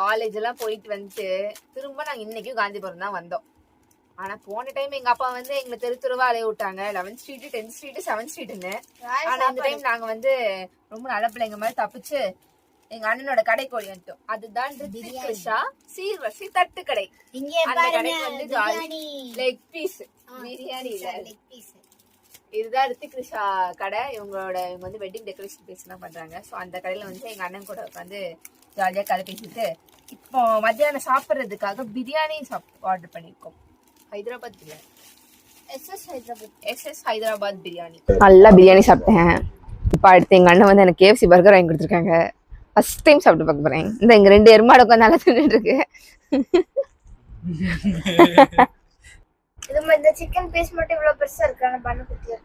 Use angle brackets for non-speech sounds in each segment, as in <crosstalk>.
College எல்லாம் போயிட்டு வந்துட்டு திரும்ப நாங்க இன்னைக்கும் காந்திபுரம் தான் வந்தோம். ஆனா போன டைம் எங்க அப்பா வந்து எங்களை தெரு தெருவா அலைய விட்டாங்க. Eleventh street tenth street seventh ஸ்ட்ரீட்னு ஆனா இந்த டைம் நாங்க வந்து ரொம்ப நல்ல பிள்ளைங்க மாதிரி தப்பிச்சு எங்க அண்ணனோட கடைக்கு ஓடி வந்துட்டோம். அதுதான் ரித்திக் கிருஷா சீர்வரிசை தட்டு கடை. இங்கே அந்த கடைக்கு வந்து biryani. Leg piece biryani leg piece. இதுதான் ரித்திக் கிருஷா கடை. இவங்களோட இவங்க வந்து வெட்டிங் டெக்கரேஷன் பீஸ் எல்லாம் பண்றாங்க. ஸோ அந்த கடையில வந்து எங்க அண்ணன் கூட உட்காந்து ஜாலியா கதை பேசிட்டு இப்போ மத்தியானம் சாப்பிட்றதுக்காக பிரியாணி ஆர்டர் பண்ணியிருக்கோம் ஹைதராபாத் பிரியாணி. SS ஹைதராபாத். எஸ்எஸ் ஹைதராபாத் பிரியாணி. நல்லா பிரியாணி சாப்பிட்டேன். இப்போ அடுத்து எங்க அண்ணன் வந்து எனக்கு கேஎஃப்சி பர்கர் வாங்கி கொடுத்துருக்காங்க. ஃபர்ஸ்ட் டைம் சாப்பிட்டு பார்க்க போறேன். இந்த இங்க ரெண்டு எருமாடு உட்காந்து நல்லா தின்னுட்டு இருக்கு. இது மாதிரி இந்த சிக்கன் பீஸ் மட்டும் இவ்வளவு பெருசா இருக்கு? ஆனா பண்ண இருக்கு.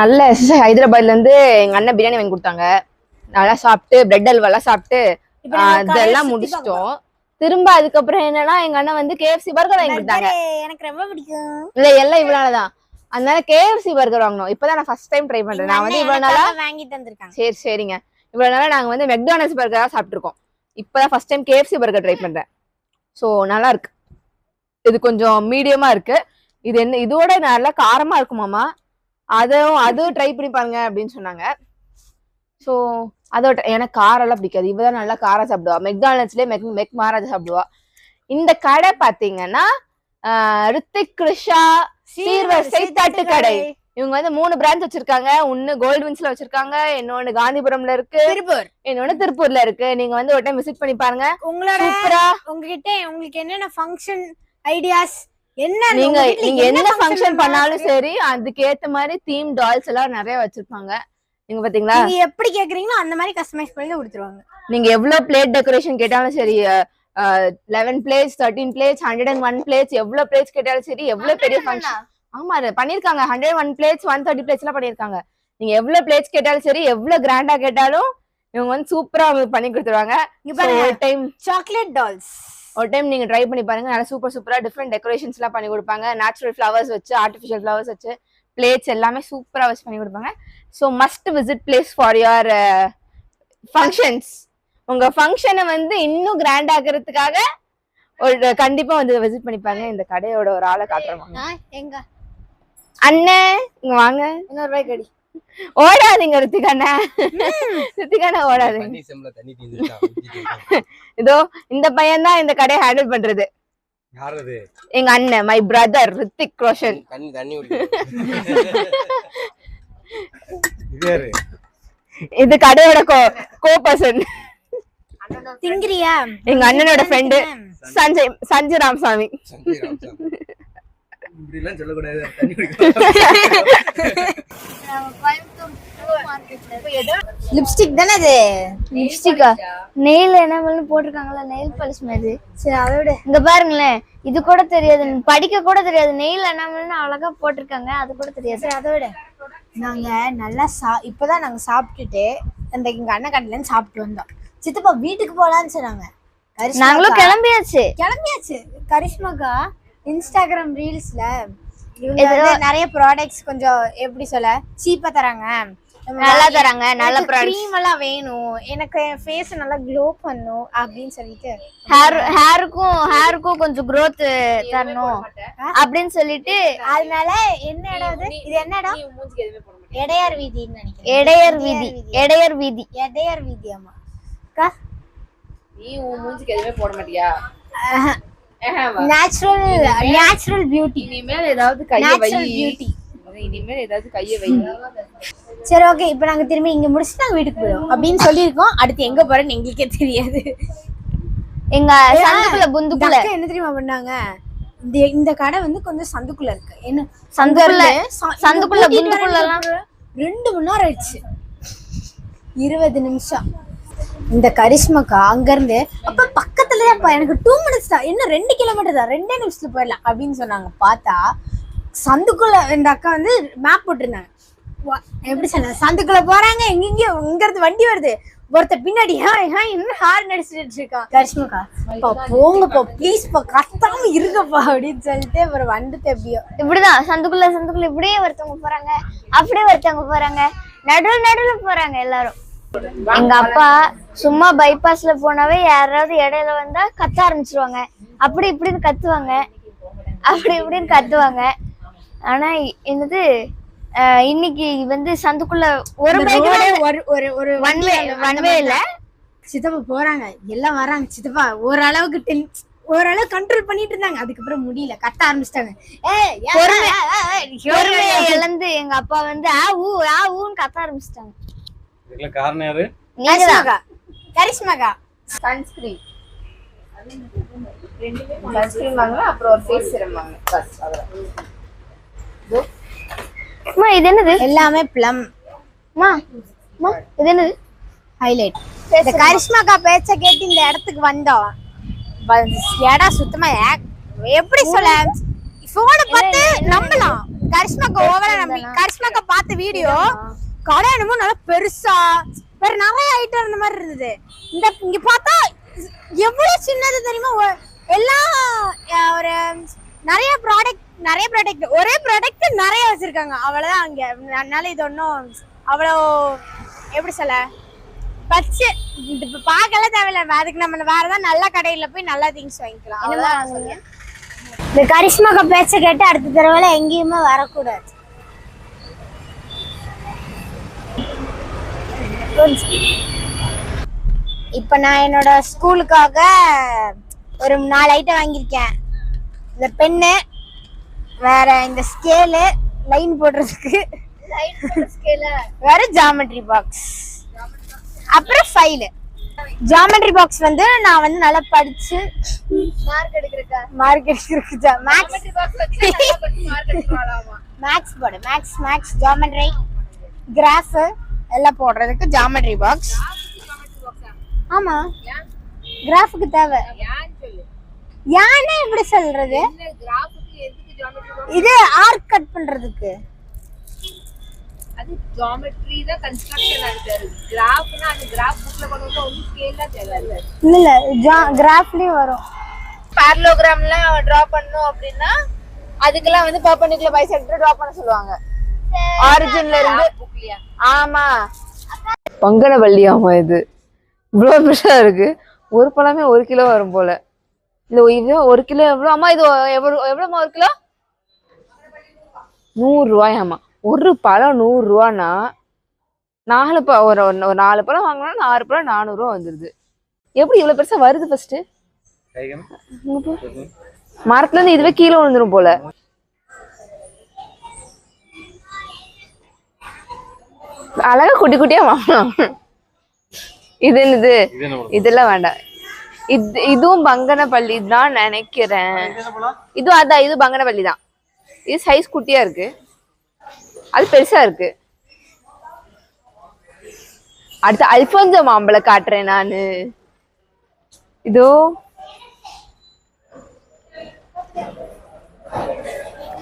நல்ல எஸ்எஸ் ஹைதராபாத்ல இருந்து எங்க அண்ணன் பிரியாணி வாங்கி கொடுத்தாங்க. நல்லா சாப்பிட்டு பிரெட் அல்வாலாம் சாப்பிட்டு சுத்தி முடிச்சிட்டோம். திரும்ப அதுக்கப்புறம் என்னன்னா எங்க அண்ணன் வந்து கேஎஃப்சி பர்கர் வாங்கி கொடுத்தாங்க. எனக்கு ரொம்ப பிடிக்கும். இல்ல எல்லாம் இவ்வளவுதான் அதனால கேஎஃப்சி பர்கர் வாங்கணும். இப்பதான் நான் ஃபர்ஸ்ட் டைம் ட்ரை பண்றேன். நான் வந்து இவ்வளவு நாளா வாங்கி தந்திருக்காங்க. சரி சரிங்க. இவ்வளவு நாளா நாங்க வந்து மெக்டானல்ஸ் பர்கரா சாப்பிட்டுருக்கோம். இப்பதான் first time KFC burger try பண்றேன். ஸோ நல்லா இருக்கு. இது கொஞ்சம் மீடியமா இருக்கு. இது என்ன இதோட நல்லா காரமா இருக்குமாமா அதுவும் அதுவும் ட்ரை பண்ணி பாருங்க அப்படின்னு சொன்னாங்க. ஸோ அதோட எனக்கு காரெல்லாம் பிடிக்காது. இவதான் நல்லா காரம் சாப்பிடுவா. மெக்டானல்ஸ்லேயே மெக் மெக் மகாராஜா சாப்பிடுவா. இந்த கடை பாத்தீங்கன்னா ஆஹ், ரித்திக் கிருஷா சீர்வரிசை தட்டு கடை இவங்க வந்து மூணு பிரான்ச் வச்சிருக்காங்க. ஒன்னு கோல்டு வின்ஸ்ல வச்சிருக்காங்க இன்னொன்னு காந்திபுரம்ல இருக்கு. திருப்பூர். இன்னொன்னு திருப்பூர்ல இருக்கு. நீங்க வந்து ஒரு டைம் விசிட் பண்ணி பாருங்க. உங்களோட சூப்பரா. உங்ககிட்ட உங்களுக்கு என்னென்ன ஃபங்க்ஷன் ஐடியாஸ் என்ன நீங்க நீங்க என்ன ஃபங்க்ஷன் பண்ணாலும் சரி அதுக்கு ஏத்த மாதிரி தீம் டால்ஸ் எல்லாம் நிறைய வச்சிருப்பாங்க. நீங்க பாத்தீங்களா? நீங்க எப்படி கேக்குறீங்களோ அந்த மாதிரி கஸ்டமைஸ் பண்ணி கொடுத்துருவாங்க. நீங்க எவ்வளவு பிளேட் டெக்கரேஷன் கேட்டாலும் சரி eleven plates thirteen plates hundred and one plates எவ்வளவு பிளேட்ஸ் கேட்டாலும் சரி எவ்வளவு பெரிய ஃபங்க்ஷன் ஆமா அது பண்ணிருக்காங்க. Hundred one plates one thirty plates எல்லாம் பண்ணிருக்காங்க. நீங்க எவ்வளவு பிளேட்ஸ் கேட்டாலும் சரி எவ்வளவு கிராண்டா கேட்டாலும் இவங்க வந்து சூப்பரா பண்ணி கொடுத்துருவாங்க. ஒரு டைம் சாக்லேட் டால்ஸ் ஒரு டைம் நீங்க ட்ரை பண்ணி பாருங்க. நல்லா சூப்பர் சூப்பரா டிஃப்ரெண்ட் டெக்கரேஷன்ஸ் எல்லாம் பண்ணி கொடுப்பாங்க. நேச்சுரல் ஃப்ளவர்ஸ் வச்சு ஆர்டிஃபிஷியல் ஃப்ளவர்ஸ் வச்சு. பிளேட்ஸ் எல்லாமே சூப்பரா வச்சு பண்ணி கொடுப்பாங்க. So must visit place for your functions உங்க ஃபங்க்ஷனை வந்து இன்னும் கிராண்ட் ஆக்குறதுக்காக ஒரு கண்டிப்பா வந்து விசிட் பண்ணிப்பாங்க. இந்த கடையோட ஒரு ஆளை காட்டுறவாங்க எங்க? அண்ணே இங்க வாங்க. இன்னொரு ரூபாய் கடி ஓடாதீங்க ரித்திகாண்ணா. ரித்திகாண்ணா ஓடாதீங்க. தண்ணி செம்ல தண்ணி தீந்துருச்சா? இதோ இந்த பையன் தான் இந்த கடையை ஹேண்டில் பண்றது. எங்க அண்ணன் மை பிரதர் ரித்திக் ரோஷன். தண்ணி தண்ணி இது கடையோட கோ கோ பர்சன் திங்கிரியா எங்க அண்ணனோட ஃப்ரெண்டு சஞ்சய் சஞ்சய் ராமசாமி. சொல்லக்கூடாது. <laughs> லிப்ஸ்டிக் தானே அது? லிப்ஸ்டிக்கா? நெயில் என்ன போட்டிருக்காங்களா நெயில் பாலிஷ் மாதிரி. சரி அதோட இங்க பாருங்களேன் இது கூட தெரியாது. படிக்க கூட தெரியாது. நெயில் என்ன அழகா போட்டிருக்காங்க அது கூட தெரியாது. சரி அதோட நாங்க நல்லா சா இப்பதான் நாங்க சாப்பிட்டுட்டு அந்த எங்க அண்ணன் இருந்து சாப்பிட்டு வந்தோம். சித்தப்பா வீட்டுக்கு போலான்னு சொன்னாங்க. நாங்களும் கிளம்பியாச்சு. கிளம்பியாச்சு. கரிஷ்மாக்கா இன்ஸ்டாகிராம் ரீல்ஸ்ல நிறைய ப்ராடக்ட்ஸ் கொஞ்சம் எப்படி சொல்ல சீப்பா தராங்க. நல்லா தராங்க நல்ல க்ரீம் எல்லாம் வேணும். எனக்கு ஃபேஸ் நல்லா க்ளோ பண்ணும் அப்படின்னு சொல்லிட்டு. ஹேர் ஹேருக்கும் ஹேருக்கும் கொஞ்சம் growth தரணும். அப்படின்னு சொல்லிட்டு அதனால என்ன இடம் இது இது என்ன இடம் வீதின்னு நினைக்கிறேன். இடையர் வீதி. இடையர் வீதி. எடையார் வீதி ஆமா அக்கா? நீ உன் மூஞ்சிக்கு எதுவுமே போட மாட்டியா? நேச்சுரல் நேச்சுரல் பியூட்டி இனிமேல் ஏதாவது கைய வை. நேச்சுரல் இனிமேல் ஏதாவது கைய வை. சரி ஓகே இப்போ நாங்க திரும்பி இங்க முடிச்சுட்டு நாங்க வீட்டுக்கு போயிடும் அப்படின்னு சொல்லியிருக்கோம். அடுத்து எங்க போறோம்னு எங்களுக்கே தெரியாது. எங்க சந்துக்குள்ள புந்துக்குள்ள. என்ன தெரியுமா பண்ணாங்க? இந்த இந்த கடை வந்து கொஞ்சம் சந்துக்குள்ள இருக்கு. என்ன சந்துக்குள்ள சந்துக்குள்ள புந்துக்குள்ள ரெண்டு மணி நேரம் ஆயிடுச்சு. இருபது நிமிஷம். இந்த கரிஷ்மாக்கா அங்க இருந்து அப்ப பக்கத்துல தான் எனக்கு டூ மினிட்ஸ் தான். இன்னும் ரெண்டு கிலோமீட்டர் தான். ரெண்டே நிமிஷத்துல போயிடலாம் அப்படின்னு சொன்னாங்க. பார்த்தா சந்துக்குள்ள இந்த அக்கா வந்து மேப் போட்டிருந்தாங்க. வா- எப்படி சொன்ன சந்துக்குள்ள போறாங்க எங்கெங்க இங்கிறது வண்டி வருது. ஒருத்த பின்னாடி இன்னும் ஹார்ன் அடிச்சுட்டு இருக்கான் கரிஷ்மாக்கா போங்கப்பா ப்ளீஸ்ப்பா பா கத்தாம அப்படின்னு சொல்லிட்டு அப்புறம் வந்துட்டு எப்படியோ இப்படிதான் சந்துக்குள்ள சந்துக்குள்ள இப்படியே ஒருத்தவங்க போறாங்க. அப்படியே ஒருத்தவங்க போறாங்க. நடுவுல நடுவுல போறாங்க எல்லாரும். எங்க அப்பா சும்மா பைபாஸ்ல போனாவே யாராவது இடையில வந்தா கத்த ஆரம்பிச்சிருவாங்க. அப்படி இப்படின்னு கத்துவாங்க. அப்படி இப்படின்னு கத்துவாங்க. ஆனா என்னது இன்னைக்கு வந்து சந்துக்குள்ள ஒரு பைக் ஒரு ஒரு ஒரு ஒன் வே ஒன் வே இல்ல சித்தப்பா போறாங்க. எல்லாம் வராங்க. சித்தப்பா ஓரளவுக்கு டென் ஓரளவு கண்ட்ரோல் பண்ணிட்டு இருந்தாங்க. அதுக்கப்புறம் முடியல. கத்த ஆரம்பிச்சிட்டாங்க. ஏய் இழந்து எங்க அப்பா வந்து ஆ ஊ ஆ ஊன்னு கத்த ஆரம்பிச்சிட்டாங்க. இதுக்கெல்லாம் காரணம் யாரு? கரிஷ்மாக்கா. கரிஷ்மாக்கா. சன்ஸ்கிரீன் சன்ஸ்கிரீன் வாங்கலாம் அப்புறம் ஒரு ஃபேஸ் சிரம் வாங்க பஸ் அவ்வளோ அம்மா இது என்னது? எல்லாமே பிளம் அம்மா அம்மா இது என்னது? ஹைலைட் இந்த கரிஷ்மாக்கா பேச்ச கேட்டு இந்த இடத்துக்கு வந்தோம் இடம் சுத்தமா எப்படி சொல்ல? போனை பார்த்து நம்பலாம். கரிஷ்மாக்கா ஓவரா நம்பி கரிஷ்மாக்கா பார்த்த வீடியோ என்னமோ நல்லா பெருசா வேற நிறைய ஐட்டம் இருந்த மாதிரி இருந்தது. இந்த இங்க பார்த்தா எவ்வளவு சின்னது தெரியுமா? அஹ், ஒரு நிறைய ப்ராடக்ட் நிறைய ப்ராடக்ட் ஒரே ப்ராடக்ட் நிறைய வச்சிருக்காங்க. அவ்வளவுதான் அங்க. அதனால இது ஒன்றும் அவ்வளோ எப்படி சொல்ல? பச்சு இது இப்ப பார்க்கல தேவையில்ல. அதுக்கு நம்ம வேற ஏதாவது நல்ல கடையில போய் நல்ல திங்ஸ் வாங்கிக்கலாம். நான் சொல்லுவேன். இந்த கரிஷ்மாக்கா பேச்ச கேட்டு அடுத்த தடவை எங்கேயுமே வரக்கூடாது. இப்ப நான் என்னோட ஸ்கூலுக்காக ஒரு நாலு ஐட்டம் வாங்கியிருக்கேன். இந்த பென்னு வேற இந்த ஸ்கேலு லைன் போடுறதுக்கு வேற ஜாமெட்ரி பாக்ஸ் அப்புறம் ஃபைலு ஜாமெட்ரி பாக்ஸ் வந்து நான் வந்து நல்லா படிச்சு மார்க் எடுக்கிறக்கா மார்க் எடுக்கிறதுக்கு மேக்ஸ் மேக்ஸ் போடு. மேக்ஸ் மேக்ஸ் ஜாமெட்ரி கிராஃப் எல்லாம் போடுறதுக்கு ஜாமெட்ரி பாக்ஸ் ஆமா. கிராஃபுக்கு தேவை. யானே எப்படி சொல்றது? இது ஆர்க் கட் பண்றதுக்கு. அது ஜியோமெட்ரி தான் கன்ஸ்ட்ரக்ஷன் ஆகுது கிராஃப்னா அந்த கிராஃப் புக்ல கொண்டு வந்து ஒன்றும் ஸ்கேல்லாம் தேவையில்ல இல்ல இல்ல கிராஃப்லயும் வரும். பேரலோகிராம்லாம் டிரா பண்ணணும் அப்படின்னா அதுக்கெல்லாம் வந்து பர்பண்டிகுலர் பைசெக்டர் டிரா பண்ண சொல்லுவாங்க. ஆரிஜின்ல இருந்து ஆமா. பங்கனவள்ளி ஆமா இது. இவ்வளோ பெருசா இருக்கு. ஒரு பழமே ஒரு கிலோ வரும் போல. இல்ல இது ஒரு கிலோ எவ்வளோ? அம்மா இது எவ்வளோ எவ்வளோமா ஒரு கிலோ? நூறு ரூபாயாம்மா. ஒரு பழம் நூறு ரூபான்னா நாலு ப ஒரு ஒரு நாலு பழம் வாங்கினா ஆறு பழம் நானூறுரூவா வந்துடுது எப்படி இவ்வளோ பெருசா வருது ஃபர்ஸ்ட் கைகம். மரத்துல இருந்து இதுவே கீழே விழுந்துரும் போல. அழகா குட்டி குட்டியா வாங்கலாம் இது என்னது? இதெல்லாம் வேண்டாம். இது இதுவும் பங்கனப்பள்ளி தான் நினைக்கிறேன். இதுவும் அதான் இது பங்கனப்பள்ளி தான். இது சைஸ் குட்டியா இருக்கு. அது பெருசா இருக்கு. அடுத்து அல்போன்சோ மாம்பழம் காட்டுறேன் நானு. இதோ.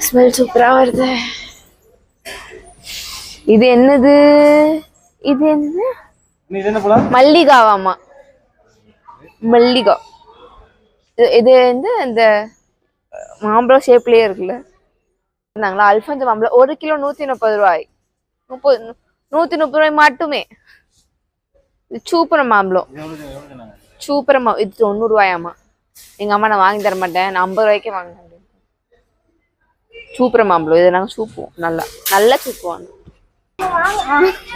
ஸ்மெல் சூப்பரா வருது. இது என்னது? இது என்ன? மல்லிகாவாமா மல்லிகா. இது இது வந்து இந்த மாம்பழம் ஷேப்லயே இருக்குல்ல. இருந்தாங்களா? அல்ஃபன்ஸ் மாம்பழம் ஒரு கிலோ நூத்தி முப்பது ரூபாய். முப்பது நூத்தி முப்பது ரூபாய் மட்டுமே. இது மாம்பழம். சூப்பர மா இது தொண்ணூறு ரூபாயாமா எங்க அம்மா நான் வாங்கி தர மாட்டேன். நான் ஐம்பது ரூபாய்க்கே வாங்க சூப்பர மாம்பழம். இதை நாங்க சூப்புவோம் நல்லா நல்லா சூப்புவோம்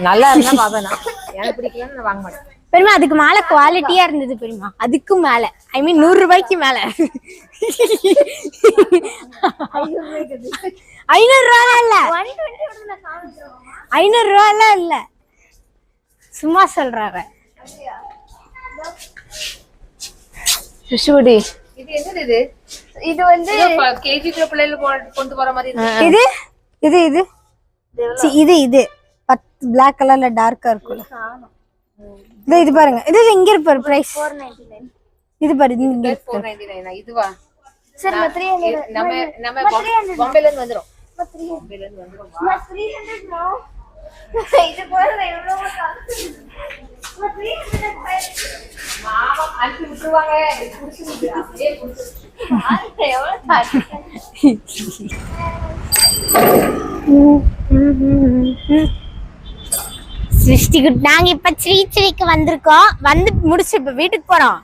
நல்லா இருந்தா பாப்பேன் நான். எனக்கு பிடிக்கலன்னு நான் வாங்க மாட்டேன். பெருமா அதுக்கு மேல குவாலிட்டியா இருந்தது பெருமா அதுக்கும் மேல. ஐ மீன் நூறு ரூபாய்க்கு மேல. ஐநூறு ரூபாய் இல்ல. ஐநூறு ரூபாய்லாம் இல்ல. சும்மா சொல்றாங்க சுஷுவடி இது. என்னது இது? இது வந்து கேஜி பிள்ளைகள் கொண்டு போற மாதிரி இது? இது இது? இது இது. பத்து பிளாக் கலர்ல டார்க்கா இருக்கும்ல. இது இது பாருங்க. இது இங்க இருப்பாரு பிரைஸ் இது பாரு இது இங்க இருக்கு. ஃபோர் நைன்டி நைன் இதுவா? சரி நம்ம நம்ம பாம்பேல இருந்து வந்துரும். பாம்பேல இருந்து வந்துரும். த்ரீ ஹண்ட்ரட் இது போல நான் எவ்வளவு காசு த்ரீ ஹண்ட்ரட் மாமா அனுப்பி விட்டுருவாங்க. புடிச்சிருக்கு. அப்படியே புடிச்சிருக்கு. எவ்வளவு காசு சிருஷ்டி குட்டி நாங்க இப்ப ஸ்ரீச்சரிக்கு வந்திருக்கோம். வந்து முடிச்சு இப்ப வீட்டுக்கு போறோம்.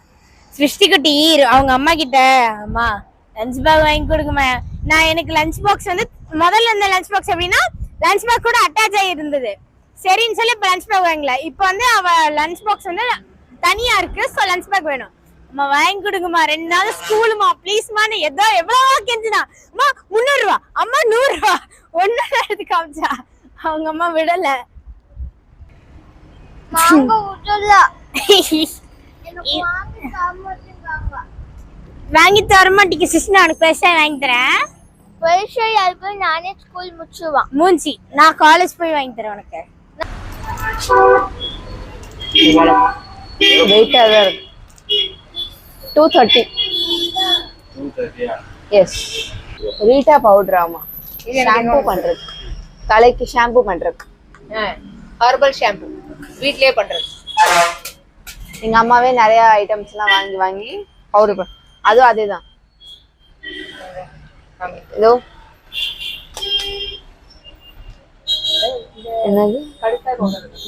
சிருஷ்டி குட்டி இரு- அவங்க அம்மா கிட்ட அம்மா. லஞ்ச் பேக் வாங்கி கொடுங்கம்மா நான் எனக்கு லஞ்ச் பாக்ஸ் வந்து முதல்ல இருந்த லஞ்ச் பாக்ஸ் எப்படின்னா லஞ்ச் பேக் கூட அட்டாச் ஆகி இருந்தது. சரின்னு சொல்லி இப்ப லஞ்ச் பேக் வாங்கல. இப்ப வந்து அவ லஞ்ச் பாக்ஸ் வந்து தனியா இருக்கு. ஸோ லஞ்ச் பேக் வேணும். அம்மா வாங்கி கொடுங்கம்மா ரெண்டு நாள் ஸ்கூலுமா? ப்ளீஸ்மான்னு ஏதோ எவ்வளவோ கெஞ்சினா? அம்மா முந்நூறு ரூபா அம்மா நூறு ரூபா ஒன்னு எடுத்து காமிச்சா. அவங்க அம்மா விடல. மாங்க விடல <laughs> வாங்கி தர மாட்டேங்க. சிஸ்டர் நான் பெருசா வாங்கி தரேன். பெருசா யாருக்கு நானே ஸ்கூல் முடிச்சுவான் மூஞ்சி நான் காலேஜ் போய் வாங்கி தரேன் உனக்கு. வெயிட்டாக தான் இருக்கு. டூ தேர்ட்டி எஸ் ரீட்டா பவுடர் ஆமா. ஷாம்பு பண்றது. தலைக்கு ஷாம்பு பண்றது. ஹார்பல் ஷாம்பு வீட்லயே பண்றது. எங்க அம்மாவே நிறைய ஐட்டம்ஸ் எல்லாம் வாங்கி வாங்கி பவுடர் பண்ண அதுவும் அதே தான் இதோ. என்னது?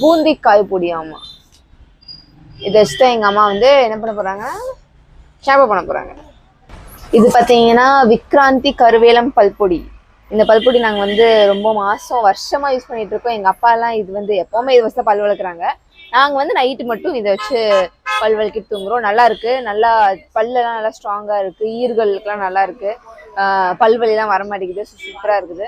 பூந்தி காய் பொடி ஆமா. இதை வச்சுட்டு எங்க அம்மா வந்து என்ன பண்ண போறாங்க? ஷாம்பு பண்ண போறாங்க. இது பார்த்தீங்கன்னா விக்ராந்தி கருவேலம் பல்பொடி இந்த பல்பொடி நாங்கள் வந்து ரொம்ப மாசம் வருஷமா யூஸ் பண்ணிட்டு இருக்கோம். எங்க அப்பா எல்லாம் இது வந்து எப்பவுமே இது வச்சு பல் வளர்க்குறாங்க. நாங்கள் வந்து நைட்டு மட்டும் இதை வச்சு பல் வளர்க்கிட்டு தூங்குறோம். நல்லா இருக்கு. நல்லா பல்லெல்லாம் நல்லா ஸ்ட்ராங்கா இருக்கு. ஈர்களுக்கெல்லாம் நல்லா இருக்கு. பல் வலிலாம் வர மாட்டேங்குது சூப்பரா இருக்குது.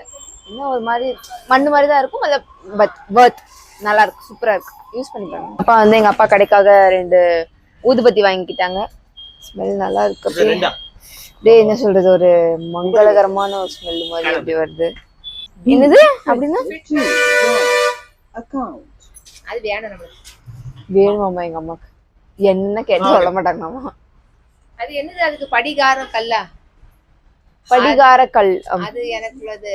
இன்னும் ஒரு மாதிரி மண்ணு மாதிரி தான் இருக்கும். அது பட் பர்த் நல்லா இருக்கு. சூப்பரா இருக்கு. யூஸ் பண்ணி பாருங்க. அப்பா வந்து எங்க அப்பா கடைக்காக ரெண்டு ஊதுபத்தி வாங்கிக்கிட்டாங்க. ஸ்மெல் நல்லா இருக்கு அப்படியே. டேய் என்ன சொல்றது? ஒரு மங்களகரமான ஒரு ஸ்மெல் மாதிரி அப்படி வருது. என்னது? அப்படின்னா? அது வேணும் நம்மளுக்கு. வேணுமாமா எங்க அம்மாக்கு? என்ன கேட்டு சொல்ல மாட்டாங்க அம்மா அது என்னது? அதுக்கு படிகாரம் கல்லா? படிகார கல். அது எனக்கு உள்ளது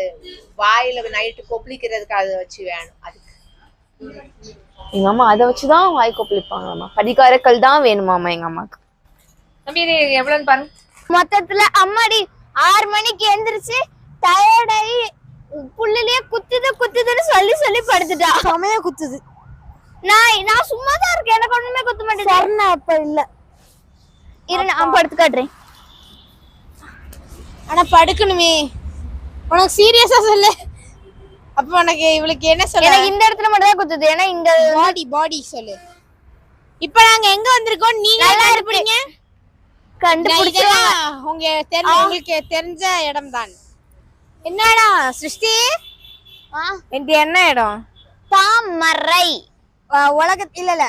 வாயில நைட்டு கொப்பளிக்கிறதுக்கு அதை வச்சு வேணும். அதுக்கு. எங்க அம்மா அதை வச்சுதான் வாய் கொப்பளிப்பாங்களாமா படிகார கல் தான் வேணுமாமா எங்க அம்மாக்கு. தம்பி இது எவ்வளவுன்னு பாருங்க. மொத்தத்துல அம்மாடி ஆறு மணிக்கு எந்திரிச்சு டயர்டாயி புள்ளிலேயே குத்துது குத்துதுன்னு சொல்லி சொல்லி படுத்துட்டா. செமையா குத்துது. நான் நான் சும்மா தான் இருக்கேன். எனக்கு ஒண்ணுமே குத்த மாட்டேங்குது. சரணா அப்ப இல்ல. இரு நான் படுத்து காட்டுறேன். ஆனா படுக்கணுமே. உனக்கு சீரியஸா சொல்லு. அப்ப உனக்கு இவளுக்கு என்ன சொல்ல? எனக்கு இந்த இடத்துல மட்டும் தான் குத்துது. ஏன்னா இங்க பாடி பாடி சொல்லு. இப்ப நாங்க எங்க வந்திருக்கோம்? நீங்க நல்லா கண்டுபிடிங்க கண்டுபிடிச்சு உங்க தெரிஞ்ச உங்களுக்கு தெரிஞ்ச இடம் தான் என்ன இடம் சிருஷ்டி இது என்ன இடம்? தாமரை. உலக இல்ல இல்ல.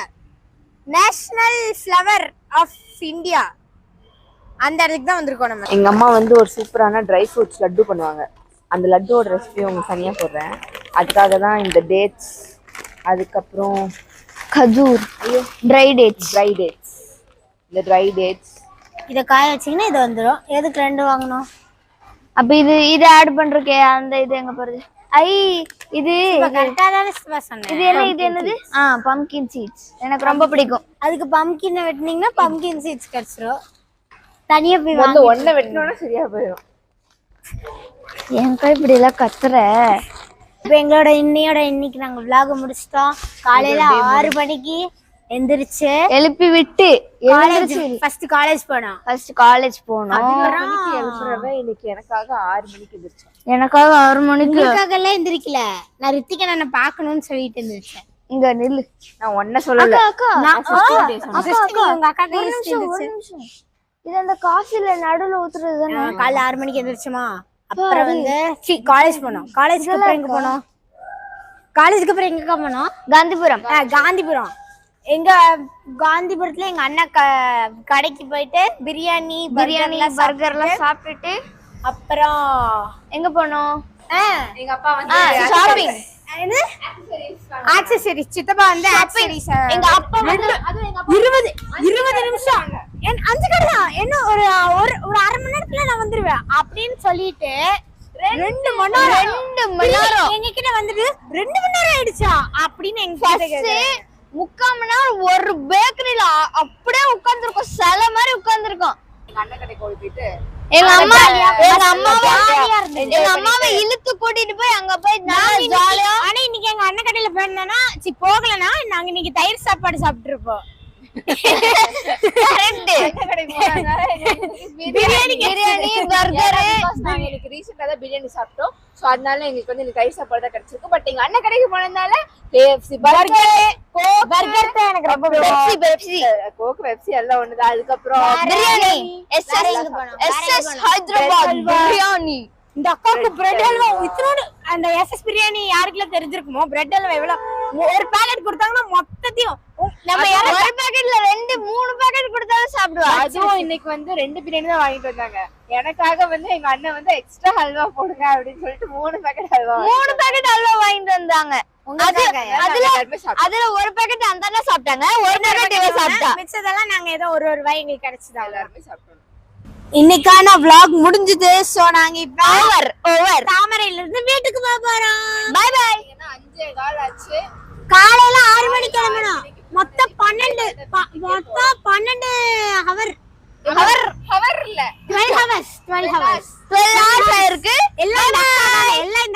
நேஷனல் ஃப்ளவர் ஆஃப் இந்தியா அந்த இடத்துக்கு தான் வந்திருக்கோம் நம்ம. எங்க அம்மா வந்து ஒரு சூப்பரான ட்ரை ஃப்ரூட்ஸ் லட்டு பண்ணுவாங்க. அந்த லட்டோட ரெசிபி உங்களுக்கு தனியா போடுறேன். அதுக்காக தான் இந்த டேட்ஸ் அதுக்கப்புறம் கஜூர் ட்ரை டேட்ஸ் ட்ரை டேட்ஸ் இந்த ட்ரை டேட்ஸ் இத காய வச்சீங்கன்னா இது வந்துரும். எதுக்கு ரெண்டு வாங்கணும்? அப்ப இது இது ஆட் பண்றக்கே அந்த இது எங்க போறது? ஐ இது இது என்ன இது என்னது? ஆ பம்கின் சீட்ஸ் எனக்கு ரொம்ப பிடிக்கும். அதுக்கு பம்கின் வெட்டினீங்கன்னா பம்கின் சீட்ஸ் கிடைச்சிரும். தனியா போய் வந்து ஒன்றை வெட்டினோன்னா சரியா போயிடும் ஏன்க்கா இப்படி எல்லாம் கத்துற? இப்போ எங்களோட இன்னையோட இன்னைக்கு நாங்க vlog முடிச்சிட்டோம். காலையில ஆறு மணிக்கு எந்திரிச்சு எழுப்பி விட்டு காலேஜ் ஃபர்ஸ்ட் காலேஜ் போனோம். ஃபர்ஸ்ட் காலேஜ் போனோம். மணிக்கு எழுப்புறவ இன்னைக்கு எனக்காக ஆறு மணிக்கு எந்திரிச்சேன். எனக்காக ஆறு மணிக்கு. எல்லாம் எந்திரிக்கல. நான் ரித்திகா நான் பார்க்கணும்னு சொல்லிட்டு எந்திரிச்சேன். இங்க நில்லு. நான் ஒன்ன சொல்லல. அக்கா நான் அக்கா சிருஷ்டி உங்க அக்கா ஒரு நிமிஷம் ஒரு நிமிஷம். இது அந்த காசுல நடுவுல ஊத்துறது தானே? காலைல ஆறு மணிக்கு எந்திரிச்சோமா? அப்புறம் வந்து காலேஜ் போனோம். காலேஜ்க்கு அப்புறம் எங்க போனோம்? காலேஜுக்கு அப்புறம் எங்க போனோம்? காந்திபுரம். ஆ, காந்திபுரம். எங்க காந்திபுரத்துல எங்க அண்ணா க- கடைக்கு போயிட்டு பிரியாணி பிரியாணி எல்லாம் பர்கர் எல்லாம் சாப்பிட்டுட்டு அப்புறம் எங்க போனோம்? ஆ, எங்க அப்பா வந்து ஷாப்பிங் ஆக்சசரிஸ் சித்தப்பா வந்து ஆக்சசரிஸ் எங்க அப்பா வந்து இருபது இருபது நிமிஷம். என் அஞ்சு கடை தான். என்ன ஒரு ஒரு ஒரு அரை மணி நேரத்துல நான் வந்துருவேன். அப்படின்னு சொல்லிட்டு ரெண்டு மணி நேரம். ரெண்டு மணி நேரம். எங்க கிட்ட வந்துட்டு ரெண்டு மணி நேரம் ஆயிடுச்சா? அப்படின்னு எங்க நேரம் ஒரு பேக்கரியில அப்படியே உட்கார்ந்துருக்கோம். சில மாதிரி உட்கார்ந்துருக்கோம். எங்க அம்மா எங்க அம்மாவை. எங்க அம்மாவை இழுத்து கூட்டிட்டு போய் அங்க போய் ஜாலியா ஆனா இன்னைக்கு எங்க அண்ணன் கடையில போயிருந்தோம்னா சி போகலனா நாங்க இன்னைக்கு தயிர் சாப்பாடு சாப்பிட்டு இருப்போம் பிரியாணி பிரியாணி பர்கர் நாங்க இன்னைக்கு ரீசெண்டா தான் பிரியாணி சாப்பிட்டோம். சோ அதனால எங்களுக்கு வந்து இன்னைக்கு தயிர் சாப்பாடு தான் கிடைச்சிருக்கு. பட் எங்க அண்ணன் கடைக்கு போனதுனால கேஎஃப்சி பர்கர் பர்கர் தான் எனக்கு ரொம்ப பெப்சி பெப்சி கோக் பெப்சி எல்லாம் ஒண்ணுதான். அதுக்கப்புறம் பிரியாணி. எஸ் வேற எஸ் எங்க போனோம்? S S Hyderabad biryani. இந்த அக்காவுக்கு பிரெட் அல்வா? இத்தனோடு அந்த எஸ்எஸ் பிரியாணி யாருக்குலாம் தெரிஞ்சிருக்குமோ? பிரெட் அல்வா எவ்வளவு ஒரு பாக்கெட் கொடுத்தாங்கன்னா மொத்தத்தையும் நம்ம ஒரு பாக்கெட்ல ரெண்டு மூணு பாக்கெட் கொடுத்தாலும் சாப்பிடுவா. அதுவும் இன்னைக்கு வந்து ரெண்டு பிரியாணி தான் வாங்கிட்டு வந்தாங்க. எனக்காக வந்து எங்க அண்ணன் வந்து எக்ஸ்ட்ரா ஹல்வா போடுங்க அப்படின்னு சொல்லிட்டு மூணு பேக்கெட் ஹல்வா மூணு பாக்கெட் அல்வா வாங்கிட்டு வந்தாங்க. அது அதுல ஒரு பாக்கெட் அந்த சாப்பிட்டாங்க. ஒரு பாக்கெட் இவ சாப்பிட்டா. மிச்சதெல்லாம் நாங்க ஏதோ ஒரு ஒரு ரூபாய் எங்களுக்கு கிடைச்சதா எல்லாருமே சாப்பிட்டோம். இன்னைக்கான vlog முடிஞ்சது. சோ நாங்க இப்ப ஓவர் ஓவர் தாமரையில இருந்து வீட்டுக்கு போக போறோம். பை பை காலையில ஆறு மணிக்கு கிளம்பணும். மொத்தம் பன்னெண்டு மொத்தம் பன்னெண்டு அவர் ஹவர் ஹவர் இல்ல. Twelve hours twelve hours twelve hours ஆயிருக்கு எல்லாம் எல்லாம்